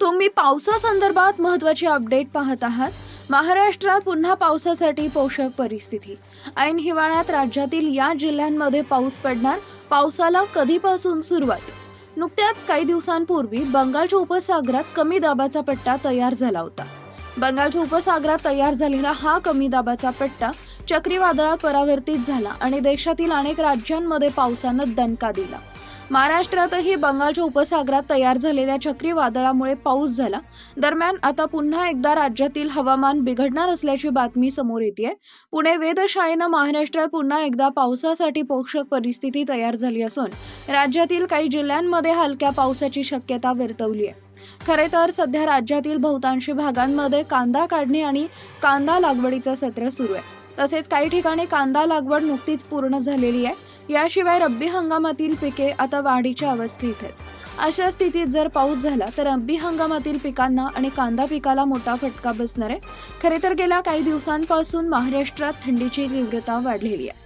तुम्ही पावसासंदर्भात महत्त्वाची अपडेट पाहत आहात. महाराष्ट्रात पुन्हा पावसासाठी पोषक परिस्थिती. ऐन हिवाळ्यात राज्यातील या जिल्ह्यांमध्ये पाऊस पडणार पावसाला कधीपासून सुरुवात? नुकत्याच काही दिवसांपूर्वी बंगालच्या उपसागरात कमी दाबाचा पट्टा तयार झाला होता. बंगालच्या उपसागरात तयार झालेला हा कमी दाबाचा पट्टा चक्रीवादळात परावर्तित झाला आणि देशातील अनेक राज्यांमध्ये पावसानं दणका दिला. महाराष्ट्रातही बंगालच्या उपसागरात तयार झालेल्या चक्रीवादळामुळे पाऊस झाला. दरम्यान आता पुन्हा एकदा राज्यातील हवामान बिघडणार असल्याची बातमी समोर येते पुणे वेधशाळेनं महाराष्ट्रात पुन्हा एकदा पावसासाठी पोषक परिस्थिती तयार झाली असून राज्यातील काही जिल्ह्यांमध्ये हलक्या पावसाची शक्यता वर्तवली आहे. खरे तर सध्या राज्यातील बहुतांशी भागांमध्ये कांदा काढणे आणि कांदा लागवडीचं सत्र सुरू आहे. तसेच काही ठिकाणी कांदा लागवड नुकतीच पूर्ण झालेली आहे. याशिवाय रब्बी हंगामातील पिके आता वाढीच्या अवस्थेत आहेत. अशा स्थितीत जर पाऊस झाला तर रब्बी हंगामातील पिकांना आणि कांदा पिकाला मोठा फटका बसणार आहे. खरे तर गेल्या काही दिवसांपासून महाराष्ट्रात थंडीची तीव्रता वाढलेली आहे.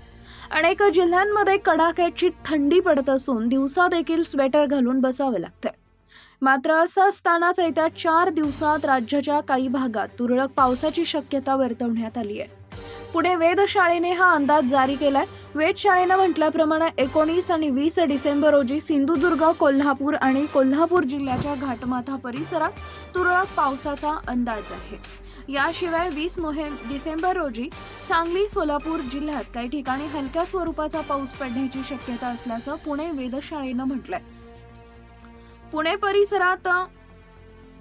अनेक जिल्ह्यांमध्ये कडाक्याची थंडी पडत असून दिवसा देखील स्वेटर घालून बसावं लागतं मात्र असं असतानाच येत्या चार दिवसात राज्याच्या काही भागात तुरळक पावसाची शक्यता वर्तवण्यात आली आहे. पुणे वेधशाळेने हा अंदाज जारी केलाय. वेधशाळेनं म्हटल्याप्रमाणे एकोणीस आणि वीस डिसेंबर रोजी सिंधुदुर्ग कोल्हापूर आणि कोल्हापूर जिल्ह्याच्या घाटमाथा परिसरात तुरळक पावसाचा अंदाज आहे. याशिवाय वीस नोव्हेंबर डिसेंबर रोजी सांगली सोलापूर जिल्ह्यात काही ठिकाणी हलक्या स्वरूपाचा पाऊस पडण्याची शक्यता असल्याचं पुणे वेधशाळेनं म्हटलंय. पुणे परिसरात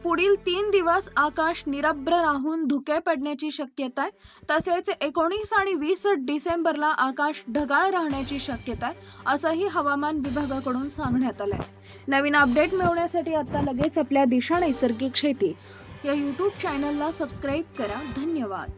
पुढील तीन दिवस आकाश निरभ्र राहून धुके पडण्याची शक्यता आहे. तसेच एकोणीस आणि वीस डिसेंबरला आकाश ढगाळ राहण्याची शक्यता आहे असंही हवामान विभागाकडून सांगण्यात आलं आहे नवीन अपडेट मिळवण्यासाठी आता लगेच आपल्या दिशा नैसर्गिक शेती. या यूट्यूब चॅनलला सबस्क्राईब करा. धन्यवाद.